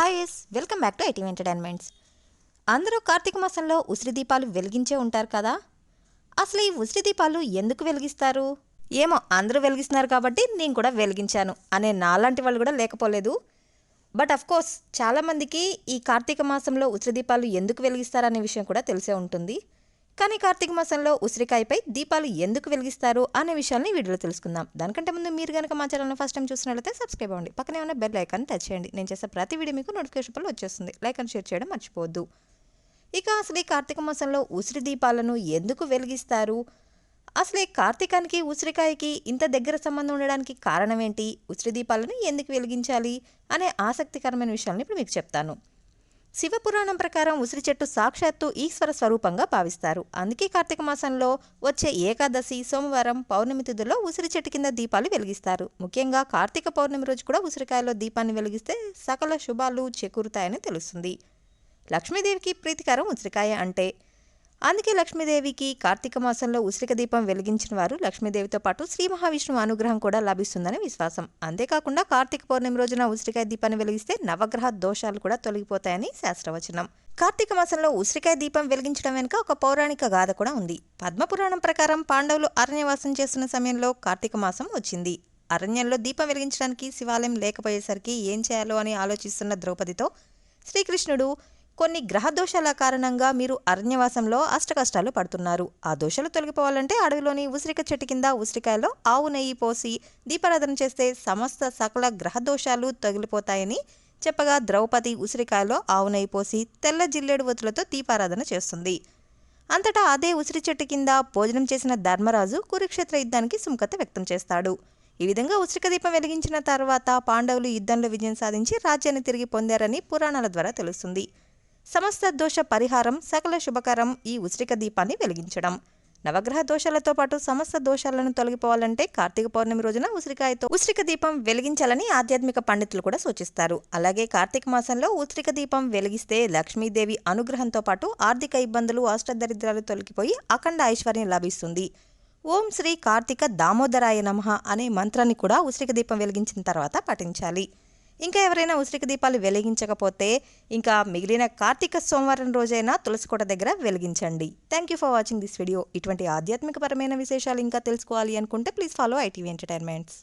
Hi yes welcome back to IT entertainments. అందరూ కార్తీక మాసంలో ఉసిరి దీపాలు వెలిగించే ఉంటారు కదా? అసలు ఈ ఉసిరి దీపాలు ఎందుకు వెలిగిస్తారు? ఏమో అందరూ వెలిగిస్తున్నారు కాబట్టి నేను కూడా వెలిగించాను అనే నాలాంటి వాళ్ళు కూడా లేకపోలేదు. బట్ అఫ్ కోర్స్ చాలామందికి ఈ కార్తీక మాసంలో ఉసిరి దీపాలు ఎందుకు వెలిగిస్తారనే విషయం కూడా తెలిసే ఉంటుంది. కానీ కార్తీక మాసంలో ఉసిరికాయపై దీపాలు ఎందుకు వెలిగిస్తారు అనే విషయాన్ని వీడియోలో తెలుసుకుందాం. దానికంటే ముందు మీరు కనుక మా ఛానల్ని ఫస్ట్ టైం చూసినట్లయితే సబ్స్క్రైబ్ అవ్వండి. పక్కనే ఉన్న బెల్ ఐకాన్ టచ్ చేయండి. నేను చేసే ప్రతి వీడియో మీకు నోటిఫికేషన్ వచ్చేస్తుంది. లైక్ అండ్ షేర్ చేయడం మర్చిపోవద్దు. ఇక అసలు ఈ కార్తీక మాసంలో ఉసిరి దీపాలను ఎందుకు వెలిగిస్తారు? అసలు ఈ కార్తీకానికి ఉసిరికాయకి ఇంత దగ్గర సంబంధం ఉండడానికి కారణం ఏంటి? ఉసిరి దీపాలను ఎందుకు వెలిగించాలి? అనే ఆసక్తికరమైన విషయాలను ఇప్పుడు మీకు చెప్తాను. శివపురాణం ప్రకారం ఉసిరి చెట్టు సాక్షాత్తు ఈశ్వర స్వరూపంగా భావిస్తారు. అందుకే కార్తీక మాసంలో వచ్చే ఏకాదశి సోమవారం పౌర్ణమి తిథుల్లో ఉసిరి చెట్టు కింద దీపాలు వెలిగిస్తారు. ముఖ్యంగా కార్తీక పౌర్ణమి రోజు కూడా ఉసిరికాయలో దీపాన్ని వెలిగిస్తే సకల శుభాలు చేకూరుతాయని తెలుస్తుంది. లక్ష్మీదేవికి ప్రీతికరం ఉసిరికాయ అంటే అందుకే లక్ష్మీదేవికి కార్తీక మాసంలో ఉసిరిక దీపం వెలిగించిన వారు లక్ష్మీదేవితో పాటు శ్రీ మహావిష్ణువు అనుగ్రహం కూడా లభిస్తుందని విశ్వాసం. అంతేకాకుండా కార్తీక పౌర్ణమి రోజున ఉసిరికాయ దీపాన్ని వెలిగిస్తే నవగ్రహ దోషాలు కూడా తొలగిపోతాయని శాస్త్రవచనం. కార్తీక మాసంలో ఉసిరికాయ దీపం వెలిగించడం వెనుక ఒక పౌరాణిక గాథ కూడా ఉంది. పద్మపురాణం ప్రకారం పాండవులు అరణ్యవాసం చేస్తున్న సమయంలో కార్తీక మాసం వచ్చింది. అరణ్యంలో దీపం వెలిగించడానికి శివాలయం లేకపోయేసరికి ఏం చేయాలో అని ఆలోచిస్తున్న ద్రౌపదితో శ్రీకృష్ణుడు కొన్ని గ్రహ దోషాల కారణంగా మీరు అరణ్యవాసంలో అష్టకష్టాలు పడుతున్నారు. ఆ దోషాలు తొలగిపోవాలంటే అడవిలోని ఉసిరిక చెట్టు కింద ఉసిరికాయలో ఆవు నెయ్యి పోసి దీపారాధన చేస్తే సమస్త సకల గ్రహ దోషాలు తొలగిపోతాయని చెప్పగా ద్రౌపది ఉసిరికాయలో ఆవు నెయ్యి పోసి తెల్ల జిల్లేడు వతులతో దీపారాధన చేస్తుంది. అంతటా అదే ఉసిరి చెట్టు కింద భోజనం చేసిన ధర్మరాజు కురుక్షేత్ర యుద్ధానికి సుముఖత వ్యక్తం చేస్తాడు. ఈ విధంగా ఉసిరిక దీపం వెలిగించిన తర్వాత పాండవులు యుద్ధంలో విజయం సాధించి రాజ్యాన్ని తిరిగి పొందారని పురాణాల ద్వారా తెలుస్తుంది. సమస్త దోష పరిహారం సకల శుభకరం ఈ ఉసిరిక దీపాన్ని వెలిగించడం. నవగ్రహ దోషాలతో పాటు సమస్త దోషాలను తొలగిపోవాలంటే కార్తీక పౌర్ణమి రోజున ఉసిరికాయతో ఉసిరిక దీపం వెలిగించాలని ఆధ్యాత్మిక పండితులు కూడా సూచిస్తారు. అలాగే కార్తీక మాసంలో ఉసిరిక దీపం వెలిగిస్తే లక్ష్మీదేవి అనుగ్రహంతో పాటు ఆర్థిక ఇబ్బందులు అష్టదరిద్రాలు తొలగిపోయి అఖండ ఐశ్వర్యం లభిస్తుంది. ఓం శ్రీ కార్తీక దామోదరాయ నమః అనే మంత్రాన్ని కూడా ఉసిరిక దీపం వెలిగించిన తర్వాత పఠించాలి. ఇంకా ఎవరైనా ఉసిరిక దీపాలు వెలిగించకపోతే ఇంకా మిగిలిన కార్తీక సోమవారం రోజైనా తులసికోట దగ్గర వెలిగించండి. Thank you for watching this video ఇటువంటి ఆధ్యాత్మికపరమైన విశేషాలు ఇంకా తెలుసుకోవాలి అనుకుంటే ప్లీజ్ ఫాలో ఐటీవీ ఎంటర్టైన్మెంట్స్